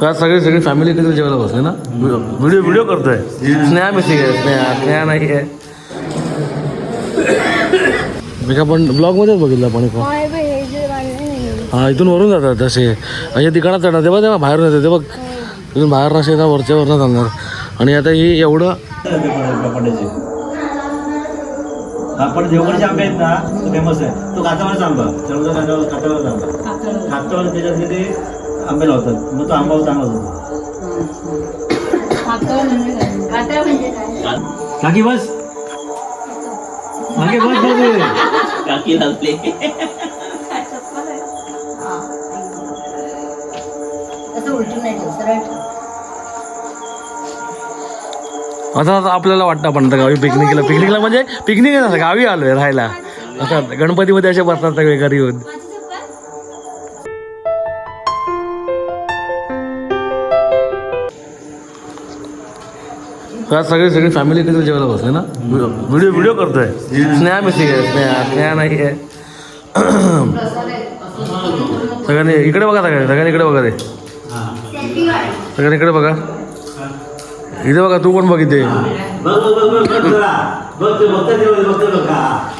का सगळे सगळे फॅमिली एकत्र जेवायला बसले ना? व्हिडिओ व्हिडिओ करतोय. स्नेहा मिसिंग आहे स्नेहा. स्नेहा नाही आहे. मी का पण ब्लॉगमध्येच बघितलं आपण बे, हे. हा इथून वरून जातात तसे. असे तिकडं चढणार तेव्हा तेव्हा बाहेर येते ते बघ. इथून बाहेर नसे ना वरच्या वरनं चालणार आणि आता ही एवढं हा पण देवगडचे आंबे आहेत ना तो फेमस आहे. तो काचावरचा आंबा काचावर काचावरचा आंबा काचावर त्याच्यात ते आंबे लावतात मग तो आंबा चांगला होतो. काकी बस. काकी बस बस. काकी लागले असं उलटून नाही ठेव, सरळ ठेव. आता आता आपल्याला वाटतं आपण आता गावी पिकनिकला पिकनिकला म्हणजे पिकनिक गावी आलोय राहायला. असं गणपतीमध्ये असे बसतात सगळे घरी येऊन. का सगळे सगळे फॅमिली एकत्र जेवायला बसले ना? व्हिडिओ व्हिडिओ करतोय. स्नेहा मिसिंग आहे स्नेहा स्नेहा नाही आहे. सगळ्यांनी इकडे बघा सगळ्यांनी सगळ्यांनी इकडे बघा रे. सगळ्यांनी इकडे बघा. इथे बघा तू पण बघता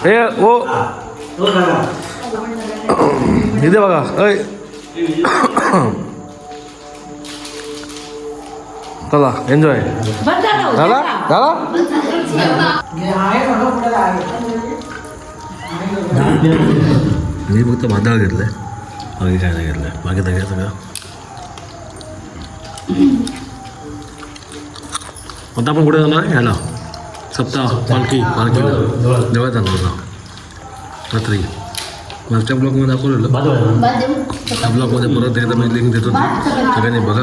हे. ओ. बघा इथे बघा चला एन्जॉय झाला? झाला? मी फक्त भाताळ घेतलंय. बाकी काय नाही घेतलंय. बाकी तर घ्या सगळं? आता आपण कुठे जाणार? आहे ह्याला सप्ताह पालखी पालखी. देवळात जाणार. होता रात्री. मागच्या ब्लॉगमध्ये दाखवलेलं. ब्लॉगमध्ये परत एकदा मी लिंक देतो सगळ्यांनी बघा।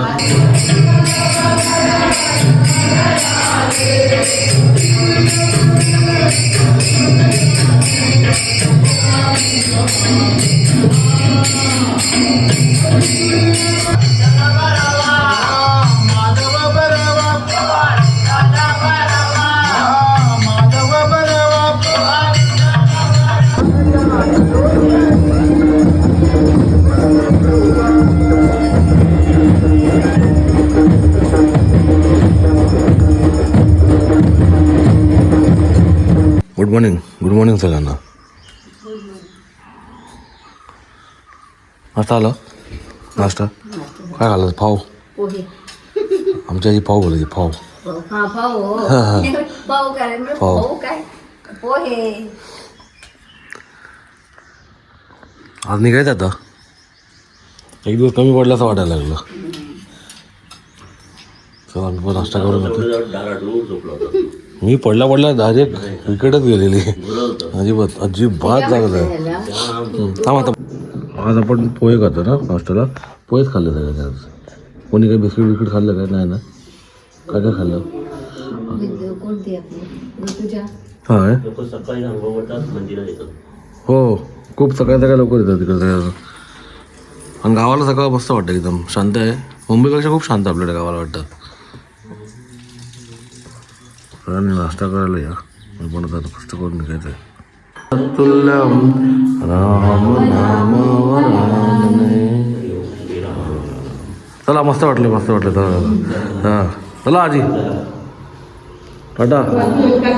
मॉर्निंग सगळ्यांना नाश्ता आला? नाश्ता? काय खाल्लं पाव. पोहे. आमच्या आधी पाव बोलायची पाव. हा, पाव. आज निघायचं आता. एक दिवस कमी पडला असं वाटायला लागलं. चला आम्ही पण नाश्ता करून येतो. मी पडला पडला डायरेक्ट विकेटच गेलेली. अजिबात अजिबात लागत आहे थांब आता. आज आपण पोहे खातो ना नाश्त्याला. पोहेच खाल्ले सगळ्यांनी आज. कोणी काही बिस्किट बिस्किट खाल्लं काय? नाही ना. काय काय खाल्लं? हां हो खूप सकाळी सकाळी लवकर येतात तिकडे. सगळ्या आणि गावाला सकाळ मस्त वाटतं एकदम. शांत आहे. मुंबईपेक्षा खूप शांत आपल्याकडे गावाला वाटतं. सगळ्यांनी नाश्ता करायला या आता कष्ट करून निघायचं आहे तुल्यम राम नाम वरानने. चला मस्त वाटलं मस्त वाटलं चला हां चला आजी टाटा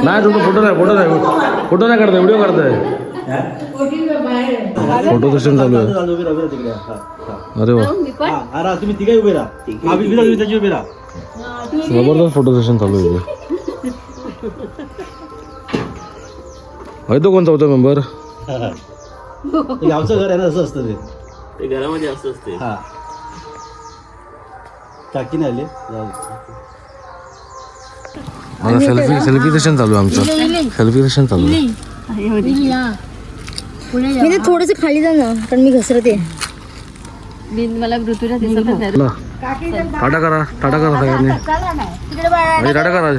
नाही तुमचा फोटो नाही फोटो नाही फोटो नाही काढताय व्हिडिओ काढताय फोटो सेशन चालू आहे. हा, हा. अरे वा पण हा, हा, तुम्ही तिघे उभे राहा हा, उभे राहा, जबरदस्त फोटो सेशन चालू आहे तो कोणता होता मेंबर ते गावचं घर आहे ना असं असतं ते. ते घरामध्ये असं असते. हा. टाकी नाही आली. मला सेल्फी सेल्फी सेशन चालू आहे आमचं. सेल्फी सेशन चालू आहे. मी थोडस खाली जा ना कारण मी घसरते. मला दिसत नाही चला टाटा करा टाटा करा सगळ्यांनी. टाटा करा.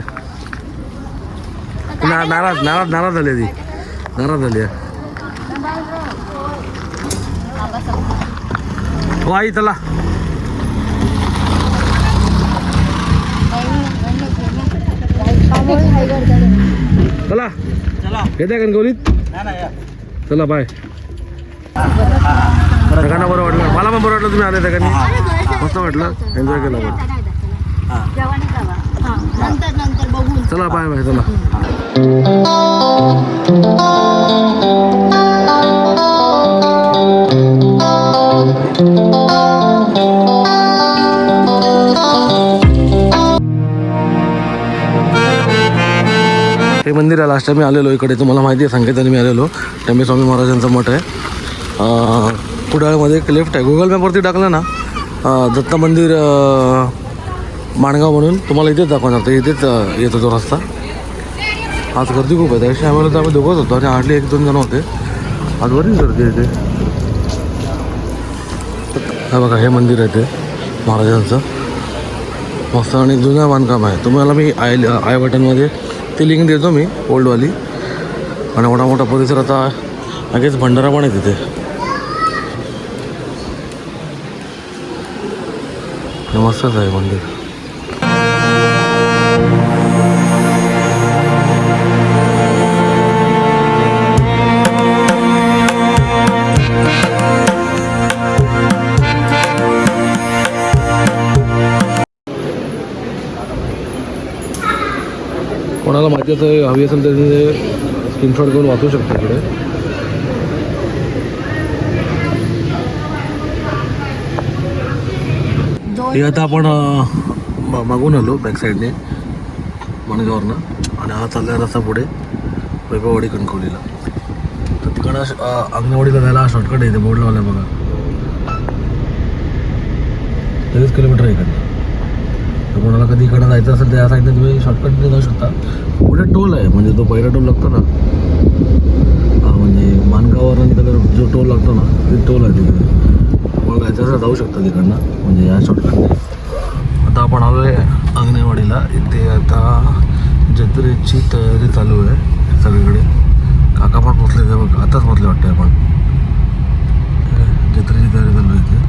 नाराज नाराज नाराज झाली ती. नाराज झाली आहे. हो आई चला. चला. चला. येते नाही या. चला बाय. सगळ्यांना बरं वाटलं. मला पण बरं वाटलं तुम्ही आले सगळ्यांनी मस्त वाटलं. एन्जॉय केला बघू चला बाय बाय चला. हे मंदिर आहे. लास्ट टाइम मी आलेलो इकडे. तुम्हाला माहिती आहे संकेताने मी आलेलो. टेंबे स्वामी महाराजांचं मठ आहे. कुडाळमध्ये एक लेफ्ट आहे गुगल मॅपवरती टाकलं ना दत्त मंदिर माणगाव म्हणून तुम्हाला इथेच दाखवणार. तर इथेच येतो तो रस्ता. आज गर्दी खूप आहे. त्यापेक्षा आम्हाला तर आम्ही दोघंच होतो. आणि हार्डली एक दोन जण होते. आज बरीच गर्दी आहे ते. हा बघा हे मंदिर आहे ते महाराजांचं. मस्त आणि जुनं बांधकाम आहे. तुम्हाला मी आय आय बटनमध्ये ती लिंक देतो मी ओल्डवाली आणि मोठा मोठा परिसर आता लगेच भंडारा पण आहे तिथे. हे मस्तच आहे मंदिर कोणाला माहिती असं हवी असेल तर स्क्रीनशॉट करून वाचू शकतो इकडे. हे आता आपण मा- मागून आलो बॅक साईडने मणगावरनं आणि हा चालला रस्ता पुढे वैभववाडी कणकवलीला. तर तिकडं अंगणवाडीला जायला हा शॉर्टकट आहे इथे बोर्ड लावला बघा. तेवीस किलोमीटर आहे इकडनं. तर कोणाला कधी इकडं जायचं असेल त्या साईडने तुम्ही शॉर्टकटने जाऊ शकता. पुढे टोल आहे म्हणजे तो पहिला टोल लागतो ना म्हणजे मानगावर जो टोल लागतो ना ते टोल आहे तिकडे. मग काय तसं जाऊ शकता तिकडनं म्हणजे या शॉर्टकटने आता आपण आलो आहे अंगणेवाडीला. इथे आता जत्रेची तयारी चालू आहे सगळीकडे. काका पण पोचले ते बघ आताच पोचले वाटते आपण. जत्रेची तयारी चालू आहे इथे.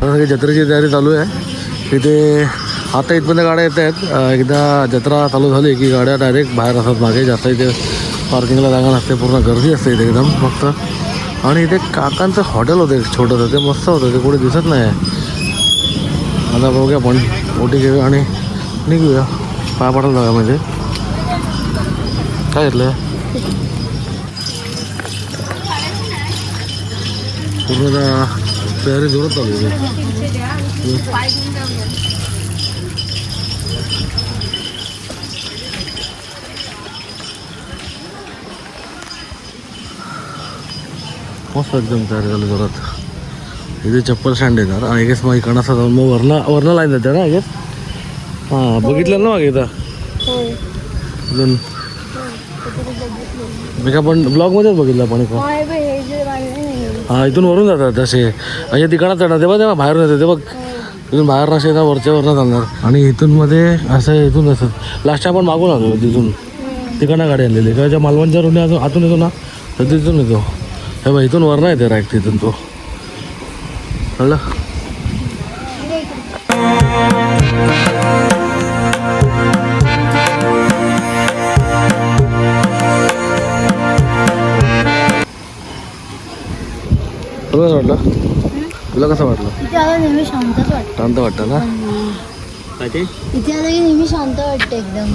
सगळी जत्रेची तयारी चालू आहे. इथे आता इथपर्यंत गाड्या येत आहेत. एकदा जत्रा चालू झाली की गाड्या डायरेक्ट बाहेर असतात मागे. जास्त इथे पार्किंगला जागा नसते पूर्ण गर्दी असते इथे एकदम मस्त. आणि इथे काकांचं हॉटेल होतं एक छोटंसं ते मस्त होतं ते कुठे दिसत नाही. आता बघूया आपण ओटी घेऊया आणि निघूया. पाय पडायला जागा म्हणजे काय घेतलं पूर्ण तयारी जोरात चालू आहे. मस्त एकदम तयारी झाली जोरात. इथे चप्पल स्टँड येणार आणि गेस मग इकडनं असं जाऊन मग वरनं वरनं लाईन जाते ना गेस हां बघितलं ना मागे इथं अजून? मी का पण ब्लॉगमध्येच बघितलं आपण इकडं. हे हा. इथून वरून जातात तसे असे तिकडं चढणार तेव्हा तेव्हा बाहेरून येते ते बघ इथून बाहेर नसे ना वरच्या वरनं चालणार आणि इथून मध्ये असं इथून असत लास्ट आपण मागून आलो तिथून. तिकडनं गाडी आणलेली. किंवा ज्या मालवणच्या रोडने अजून आतून येतो ना तर तिथून येतो. हे बघ इथून वरनं येते राईट तिथून तो. कळलं? तुला कसं वाटलं? तुला कसं वाटलं? इथे आला नेहमी शांतच वाटतं. शांत वाटतं ना? काय ते? इथे आलं की नेहमी शांत वाटतं एकदम.